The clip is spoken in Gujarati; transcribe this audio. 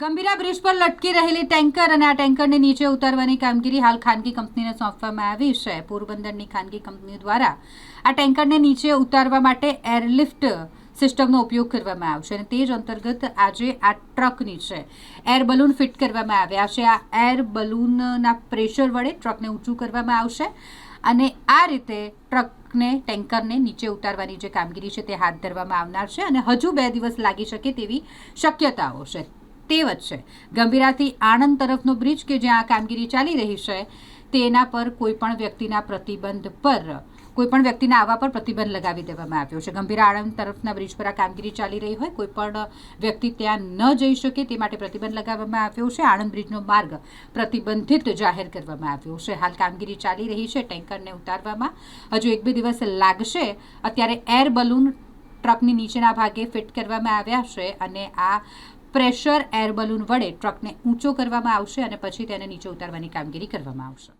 ગંભીરા બ્રિજ પર લટકી રહેલી ટેન્કર અને આ ટેન્કરને નીચે ઉતારવાની કામગીરી હાલ ખાનગી કંપનીને સોંપવામાં આવી છે. પોરબંદરની ખાનગી કંપની દ્વારા આ ટેન્કરને નીચે ઉતારવા માટે એરલિફ્ટ સિસ્ટમનો ઉપયોગ કરવામાં આવશે અને તે જ અંતર્ગત આજે આ ટ્રક નીચે એર બલૂન ફિટ કરવામાં આવ્યા છે. આ એર બલૂનના પ્રેશર વડે ટ્રકને ઊંચું કરવામાં આવશે અને આ રીતે ટ્રકને, ટેન્કરને નીચે ઉતારવાની જે કામગીરી છે તે હાથ ધરવામાં આવનાર છે અને હજુ બે દિવસ લાગી શકે તેવી શક્યતાઓ છે. તે વધશે ગંભીરાથી આણંદ તરફનો બ્રિજ કે જ્યાં આ કામગીરી ચાલી રહી છે, તેના પર કોઈપણ વ્યક્તિના પ્રતિબંધ પર કોઈપણ વ્યક્તિના આવવા પર પ્રતિબંધ લગાવી દેવામાં આવ્યો છે. ગંભીર આણંદ તરફના બ્રિજ પર આ કામગીરી ચાલી રહી હોય, કોઈ પણ વ્યક્તિ ત્યાં ન જઈ શકે તે માટે પ્રતિબંધ લગાવવામાં આવ્યો છે. આણંદ બ્રિજનો માર્ગ પ્રતિબંધિત જાહેર કરવામાં આવ્યો છે. હાલ કામગીરી ચાલી રહી છે ટેન્કરને ઉતારવામાં. હજુ એક બે દિવસ લાગશે. અત્યારે એર બલૂન ટ્રકની નીચેના ભાગે ફિટ કરવામાં આવ્યા છે અને આ પ્રેશર એર બલૂન વડે ટ્રકને ઊંચો કરવામાં આવશે અને પછી તેને નીચે ઉતારવાની કામગીરી કરવામાં આવશે.